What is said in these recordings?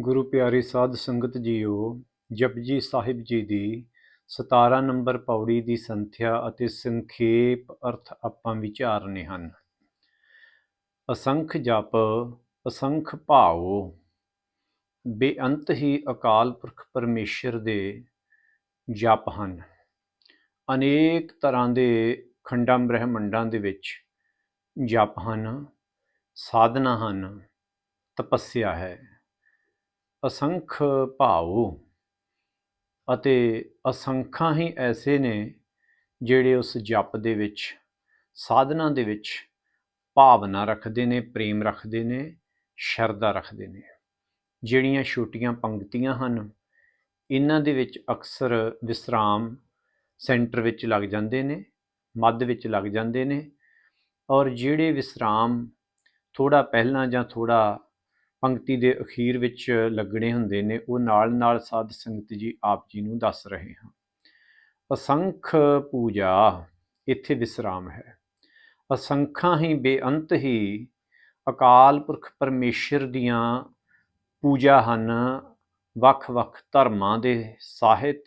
ਗੁਰੂ ਪਿਆਰੀ ਸਾਧ ਸੰਗਤ ਜੀਓ ਜਪਜੀ ਸਾਹਿਬ ਜੀ ਦੀ 17 ਨੰਬਰ ਪੌੜੀ ਦੀ ਸੰਥਿਆ ਅਤੇ ਸੰਖੇਪ ਅਰਥ ਆਪਾਂ ਵਿਚਾਰਨੇ ਹਨ। ਅਸੰਖ ਜਪ, ਅਸੰਖ ਭਾਉ, ਬੇਅੰਤ ਹੀ ਅਕਾਲ ਪੁਰਖ ਪਰਮੇਸ਼ਰ ਦੇ ਜਪ ਹਨ। ਅਨੇਕ ਤਰ੍ਹਾਂ ਦੇ ਖੰਡਾਂ ਬ੍ਰਹਿਮੰਡਾਂ ਦੇ ਵਿੱਚ ਜਪ ਹਨ, ਸਾਧਨਾ ਹਨ, ਤਪੱਸਿਆ ਹੈ। ਅਸੰਖ ਭਾਉ ਅਤੇ ਅਸੰਖਾਂ ਹੀ ਐਸੇ ਨੇ ਜਿਹੜੇ ਉਸ ਜਪ ਦੇ ਵਿੱਚ, ਸਾਧਨਾ ਦੇ ਵਿੱਚ ਭਾਵਨਾ ਰੱਖਦੇ ਨੇ, ਪ੍ਰੇਮ ਰੱਖਦੇ ਨੇ, ਸ਼ਰਧਾ ਰੱਖਦੇ ਨੇ। ਜਿਹੜੀਆਂ ਛੋਟੀਆਂ ਪੰਕਤੀਆਂ ਹਨ, ਇਹਨਾਂ ਦੇ ਵਿੱਚ ਅਕਸਰ ਵਿਸਰਾਮ ਸੈਂਟਰ ਵਿੱਚ ਲੱਗ ਜਾਂਦੇ ਨੇ, ਮੱਧ ਵਿੱਚ ਲੱਗ ਜਾਂਦੇ ਨੇ ਔਰ ਜਿਹੜੇ ਵਿਸਰਾਮ ਥੋੜਾ ਪਹਿਲਾਂ ਜਾਂ ਥੋੜਾ ਪੰਕਤੀ ਦੇ ਅਖੀਰ ਵਿੱਚ ਲੱਗਣੇ ਹੁੰਦੇ ਨੇ, ਉਹ ਨਾਲ ਨਾਲ ਸਾਧ ਸੰਗਤ ਜੀ ਆਪ ਜੀ ਨੂੰ ਦੱਸ ਰਹੇ ਹਾਂ। ਅਸੰਖ ਪੂਜਾ, ਇੱਥੇ ਵਿਸਰਾਮ ਹੈ। ਅਸੰਖਾਂ ਹੀ ਬੇਅੰਤ ਹੀ ਅਕਾਲ ਪੁਰਖ ਪਰਮੇਸ਼ਰ ਦੀਆਂ ਪੂਜਾ ਹਨ। ਵੱਖ-ਵੱਖ ਧਰਮਾਂ ਦੇ ਸਾਹਿਤ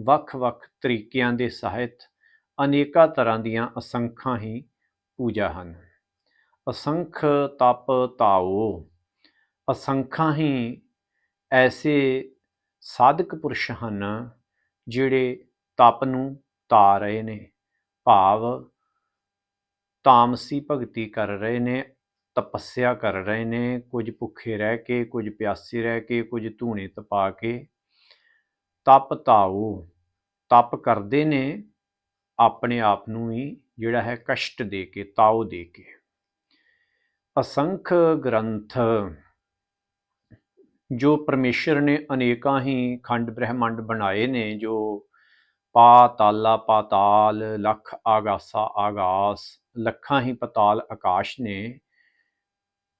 ਵੱਖ-ਵੱਖ ਤਰੀਕਿਆਂ ਦੇ ਸਾਹਿਤ, ਅਨੇਕਾਂ ਤਰ੍ਹਾਂ ਦੀਆਂ ਅਸੰਖਾਂ ਹੀ ਪੂਜਾ ਹਨ। ਅਸੰਖ ਤਪ ਤਾਓ ਅਸੰਖਾਂ ਹੀ ਐਸੇ ਸਾਧਕ ਪੁਰਸ਼ ਹਨ ਜਿਹੜੇ ਤਪ ਨੂੰ ਤਾ ਰਹੇ ਨੇ, ਭਾਵ ਤਾਮਸੀ ਭਗਤੀ ਕਰ ਰਹੇ ਨੇ, ਤਪੱਸਿਆ ਕਰ ਰਹੇ ਨੇ, ਕੁਝ ਭੁੱਖੇ ਰਹਿ ਕੇ, ਕੁਝ ਪਿਆਸੇ ਰਹਿ ਕੇ, ਕੁਝ ਧੂਣੇ ਤਪਾ ਕੇ ਤਪ ਤਾਉ ਤਪ ਕਰਦੇ ਨੇ ਆਪਣੇ ਆਪ ਨੂੰ ਹੀ ਜਿਹੜਾ ਹੈ ਕਸ਼ਟ ਦੇ ਕੇ ਤਾਉ ਦੇ ਕੇ। ਅਸੰਖ ਗ੍ਰੰਥ ਜੋ ਪਰਮੇਸ਼ਰ ਨੇ ਅਨੇਕਾਂ ਹੀ ਖੰਡ ਬ੍ਰਹਿਮੰਡ ਬਣਾਏ ਨੇ, ਜੋ ਪਾਤਾਲਾ ਪਾਤਾਲ ਲੱਖ ਆਗਾਸਾ ਆਗਾਸ, ਲੱਖਾਂ ਹੀ ਪਤਾਲ ਆਕਾਸ਼ ਨੇ,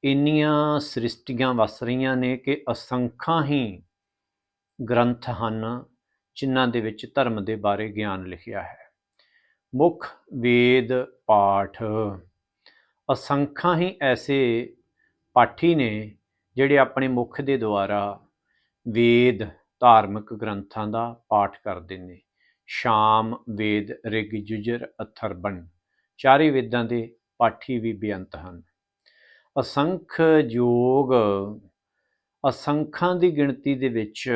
ਇੰਨੀਆਂ ਸ੍ਰਿਸ਼ਟੀਆਂ ਵਸ ਰਹੀਆਂ ਨੇ ਕਿ ਅਸੰਖਾਂ ਹੀ ਗ੍ਰੰਥ ਹਨ, ਜਿਨ੍ਹਾਂ ਦੇ ਵਿੱਚ ਧਰਮ ਦੇ ਬਾਰੇ ਗਿਆਨ ਲਿਖਿਆ ਹੈ। ਮੁੱਖ ਵੇਦ ਪਾਠ ਅਸੰਖਾਂ ਹੀ ਐਸੇ ਪਾਠੀ ਨੇ ਜਿਹੜੇ ਆਪਣੇ ਮੁਖ ਦੇ ਦੁਆਰਾ ਵੇਦ, ਧਾਰਮਿਕ ਗ੍ਰੰਥਾਂ ਦਾ ਪਾਠ ਕਰਦੇ ਨੇ। ਸ਼ਾਮ, ਵੇਦ, ਰਿਗ, ਜੁਜਰ ਅਥਰਬਨ ਚਾਰੇ ਵੇਦਾਂ ਦੇ ਪਾਠੀ ਵੀ ਬੇਅੰਤ ਹਨ। ਅਸੰਖ ਯੋਗ ਅਸੰਖਾਂ ਦੀ ਗਿਣਤੀ ਦੇ ਵਿੱਚ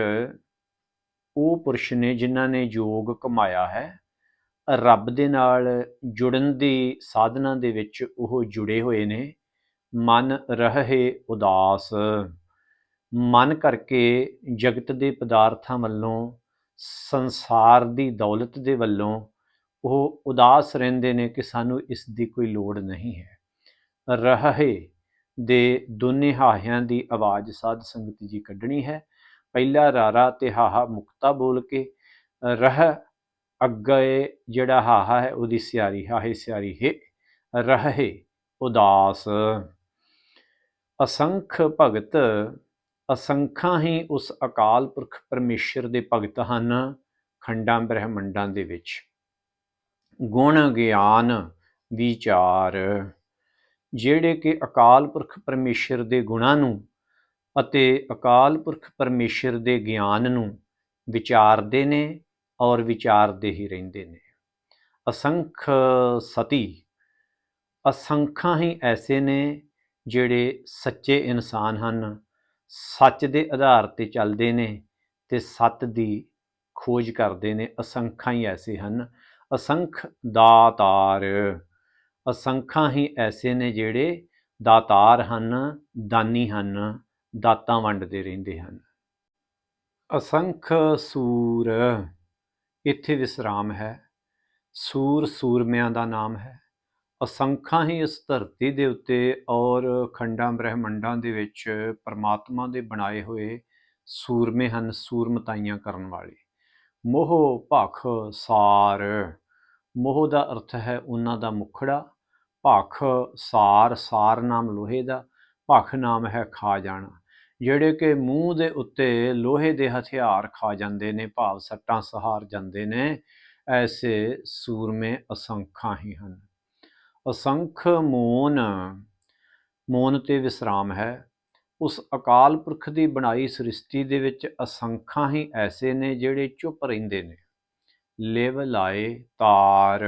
ਉਹ ਪੁਰਸ਼ ਨੇ ਜਿਨ੍ਹਾਂ ਨੇ ਯੋਗ ਕਮਾਇਆ ਹੈ। ਰੱਬ ਦੇ ਨਾਲ ਜੁੜਨ ਦੀ ਸਾਧਨਾ ਦੇ ਵਿੱਚ ਉਹ ਜੁੜੇ ਹੋਏ ਨੇ। ਮਨ ਰਹੇ ਉਦਾਸ। ਮਨ ਕਰਕੇ ਜਗਤ ਦੇ ਪਦਾਰਥਾਂ ਵੱਲੋਂ, ਸੰਸਾਰ ਦੀ ਦੌਲਤ ਦੇ ਵੱਲੋਂ ਉਹ ਉਦਾਸ ਰਹਿੰਦੇ ਨੇ ਕਿ ਸਾਨੂੰ ਇਸ ਦੀ ਕੋਈ ਲੋੜ ਨਹੀਂ ਹੈ। ਰਹੇ ਦੇ ਦੋਨੇ ਹਾਹਿਆਂ ਦੀ ਆਵਾਜ਼ ਸਾਧ ਸੰਗਤ ਜੀ ਕੱਢਣੀ ਹੈ। ਪਹਿਲਾ ਰਾਰਾ ਤੇ ਹਾਹਾ ਮੁਕਤਾ ਬੋਲ ਕੇ, ਰਹ ਅੱਗੇ ਜਿਹੜਾ ਹਾਹਾ ਹੈ ਉਹਦੀ ਸਿਆਰੀ, ਹਾਹੇ ਸਿਆਰੀ, ਹੈ, ਰਹੇ ਉਦਾਸ। ਅਸੰਖ ਭਗਤ ਅਸੰਖਾਂ ਹੀ ਉਸ ਅਕਾਲ ਪੁਰਖ ਪਰਮੇਸ਼ਰ ਦੇ ਭਗਤ ਹਨ, ਖੰਡਾਂ ਬ੍ਰਹਿਮੰਡਾਂ ਦੇ ਵਿੱਚ। ਗੁਣ ਗਿਆਨ ਵਿਚਾਰ, ਜਿਹੜੇ ਕਿ ਅਕਾਲ ਪੁਰਖ ਪਰਮੇਸ਼ਰ ਦੇ ਗੁਣਾਂ ਨੂੰ ਅਤੇ ਅਕਾਲ ਪੁਰਖ ਪਰਮੇਸ਼ਰ ਦੇ ਗਿਆਨ ਨੂੰ ਵਿਚਾਰਦੇ ਨੇ ਔਰ ਵਿਚਾਰਦੇ ਹੀ ਰਹਿੰਦੇ ਨੇ। ਅਸੰਖ ਸਤੀ, ਅਸੰਖਾਂ ਹੀ ਐਸੇ ਨੇ ਜਿਹੜੇ ਸੱਚੇ ਇਨਸਾਨ ਹਨ, ਸੱਚ ਦੇ ਆਧਾਰ ਤੇ ਚੱਲਦੇ ਨੇ ਤੇ ਸੱਤ ਦੀ ਖੋਜ ਕਰਦੇ ਨੇ। ਅਸੰਖਾਂ ਹੀ ਐਸੇ ਹਨ। ਅਸੰਖ ਦਾਤਾਰ। ਅਸੰਖਾਂ ਹੀ ਐਸੇ ਨੇ ਜਿਹੜੇ ਦਾਤਾਰ ਹਨ, ਦਾਨੀ ਹਨ, ਦਾਤਾਂ ਵੰਡਦੇ ਰਹਿੰਦੇ ਹਨ। ਅਸੰਖ ਸੂਰ। ਇੱਥੇ ਵਿਸਰਾਮ ਹੈ। ਸੂਰ ਸੂਰਮਿਆਂ ਦਾ ਨਾਮ ਹੈ। ਅਸੰਖਾਂ ਹੀ ਇਸ ਧਰਤੀ ਦੇ ਉੱਤੇ ਔਰ ਖੰਡਾਂ ਬ੍ਰਹਿਮੰਡਾਂ ਦੇ ਵਿੱਚ ਪਰਮਾਤਮਾ ਦੇ ਬਣਾਏ ਹੋਏ ਸੂਰਮੇ ਹਨ, ਸੂਰਮਤਾਈਆਂ ਕਰਨ ਵਾਲੇ। ਮੋਹ ਭਖ ਸਾਰ। ਮੋਹ ਦਾ ਅਰਥ ਹੈ ਉਹਨਾਂ ਦਾ ਮੁਖੜਾ। ਭਖ ਸਾਰ ਸਾਰ ਨਾਮ ਲੋਹੇ ਦਾ। ਭਖ ਨਾਮ ਹੈ ਖਾ ਜਾਣਾ। ਜਿਹੜੇ ਕਿ ਮੂੰਹ ਦੇ ਉੱਤੇ ਲੋਹੇ ਦੇ ਹਥਿਆਰ ਖਾ ਜਾਂਦੇ ਨੇ, ਭਾਵ ਸੱਟਾਂ ਸਹਾਰ ਜਾਂਦੇ ਨੇ, ਐਸੇ ਸੂਰਮੇ ਅਸੰਖਾਂ ਹੀ ਹਨ। ਅਸੰਖ ਮੋਨ ਮੋਨ ਤੇ ਵਿਸਰਾਮ ਹੈ। ਉਸ ਅਕਾਲ ਪੁਰਖ ਦੀ ਬਣਾਈ ਸ੍ਰਿਸ਼ਟੀ ਦੇ ਵਿੱਚ ਅਸੰਖਾਂ ਹੀ ਐਸੇ ਨੇ ਜਿਹੜੇ ਚੁੱਪ ਰਹਿੰਦੇ ਨੇ। ਲਿਵ ਲਾਏ ਤਾਰ।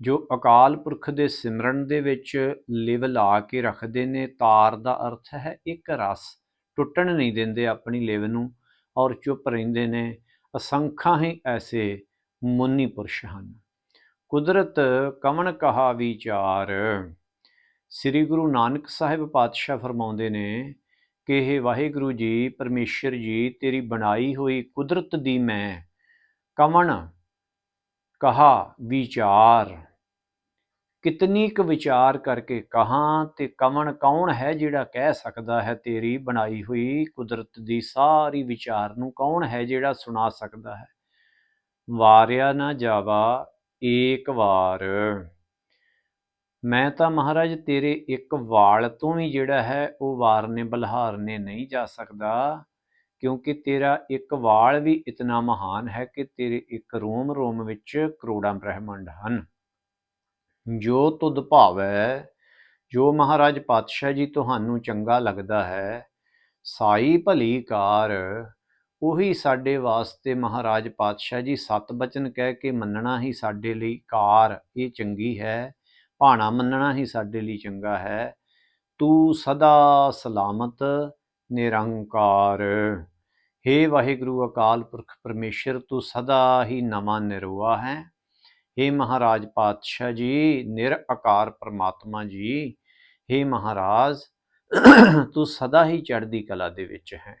ਜੋ ਅਕਾਲ ਪੁਰਖ ਦੇ ਸਿਮਰਨ ਦੇ ਵਿੱਚ ਲਿਵ ਲਾ ਕੇ ਰੱਖਦੇ ਨੇ, ਤਾਰ ਦਾ ਅਰਥ ਹੈ ਇੱਕ ਰਸ। ਟੁੱਟਣ ਨਹੀਂ ਦਿੰਦੇ ਆਪਣੀ ਲਿਵ ਨੂੰ ਔਰ ਚੁੱਪ ਰਹਿੰਦੇ ਨੇ। ਅਸੰਖਾਂ ਹੀ ਐਸੇ ਮੁੰਨੀ ਪੁਰਸ਼ ਹਨ। ਕੁਦਰਤ ਕਵਣ ਕਹਾ ਵਿਚਾਰ। ਸ੍ਰੀ ਗੁਰੂ ਨਾਨਕ ਸਾਹਿਬ ਪਾਤਸ਼ਾਹ ਫਰਮਾਉਂਦੇ ਨੇ ਕਿ ਇਹ ਵਾਹਿਗੁਰੂ ਜੀ, ਪਰਮੇਸ਼ਰ ਜੀ, ਤੇਰੀ ਬਣਾਈ ਹੋਈ ਕੁਦਰਤ ਦੀ ਮੈਂ ਕਵਣ ਕਹਾ ਵਿਚਾਰ। ਕਿਤਨੀ ਕੁ ਵਿਚਾਰ ਕਰਕੇ ਕਹਾਂ ਤੇ ਕਵਣ ਕੌਣ ਹੈ ਜਿਹੜਾ ਕਹਿ ਸਕਦਾ ਹੈ ਤੇਰੀ ਬਣਾਈ ਹੋਈ ਕੁਦਰਤ ਦੀ? ਸਾਰੀ ਵਿਚਾਰ ਨੂੰ ਕੌਣ ਹੈ ਜਿਹੜਾ ਸੁਣਾ ਸਕਦਾ ਹੈ? ਵਾਰਿਆ ਨਾ ਜਾਵਾ ਏਕ ਵਾਰ। ਮੈਂ ਤਾਂ ਮਹਾਰਾਜ ਤੇਰੇ ਇੱਕ ਵਾਲ ਤੋਂ ਵੀ ਜਿਹੜਾ ਹੈ ਉਹ ਵਾਰਨੇ ਬਲਹਾਰਨੇ ਨਹੀਂ ਜਾ ਸਕਦਾ, ਕਿਉਂਕਿ ਤੇਰਾ ਇੱਕ ਵਾਲ ਵੀ ਇਤਨਾ ਮਹਾਨ ਹੈ ਕਿ ਤੇਰੇ ਇੱਕ ਰੋਮ ਰੋਮ ਵਿੱਚ ਕਰੋੜਾਂ ਬ੍ਰਹਿਮੰਡ ਹਨ। ਜੋ ਤੁਧ ਭਾਵੈ, ਜੋ ਮਹਾਰਾਜ ਪਾਤਸ਼ਾਹ ਜੀ ਤੁਹਾਨੂੰ ਚੰਗਾ ਲੱਗਦਾ ਹੈ, ਸਾਈ ਭਲੀ ਕਾਰ ਉਹੀ ਸਾਡੇ ਵਾਸਤੇ ਮਹਾਰਾਜ ਪਾਤਸ਼ਾਹ ਜੀ ਸਤ ਬਚਨ ਕਹਿ ਕੇ ਮੰਨਣਾ ਹੀ ਸਾਡੇ ਲਈ ਕਾਰ ਇਹ ਚੰਗੀ ਹੈ ਭਾਣਾ ਮੰਨਣਾ ਹੀ ਸਾਡੇ ਲਈ ਚੰਗਾ ਹੈ ਤੂੰ ਸਦਾ ਸਲਾਮਤ ਨਿਰੰਕਾਰ हे ਵਾਹਿਗੁਰੂ ਅਕਾਲ ਪੁਰਖ ਪਰਮੇਸ਼ਰ ਤੂੰ ਸਦਾ ਹੀ ਨਵਾਂ ਨਿਰਵਾ ਹੈ हे ਮਹਾਰਾਜ ਪਾਤਸ਼ਾਹ ਜੀ ਨਿਰਆਕਾਰ ਪਰਮਾਤਮਾ ਜੀ हे ਮਹਾਰਾਜ ਤੂੰ ਸਦਾ ਹੀ ਚੜ੍ਹਦੀ ਕਲਾ ਦੇ ਵਿੱਚ ਹੈ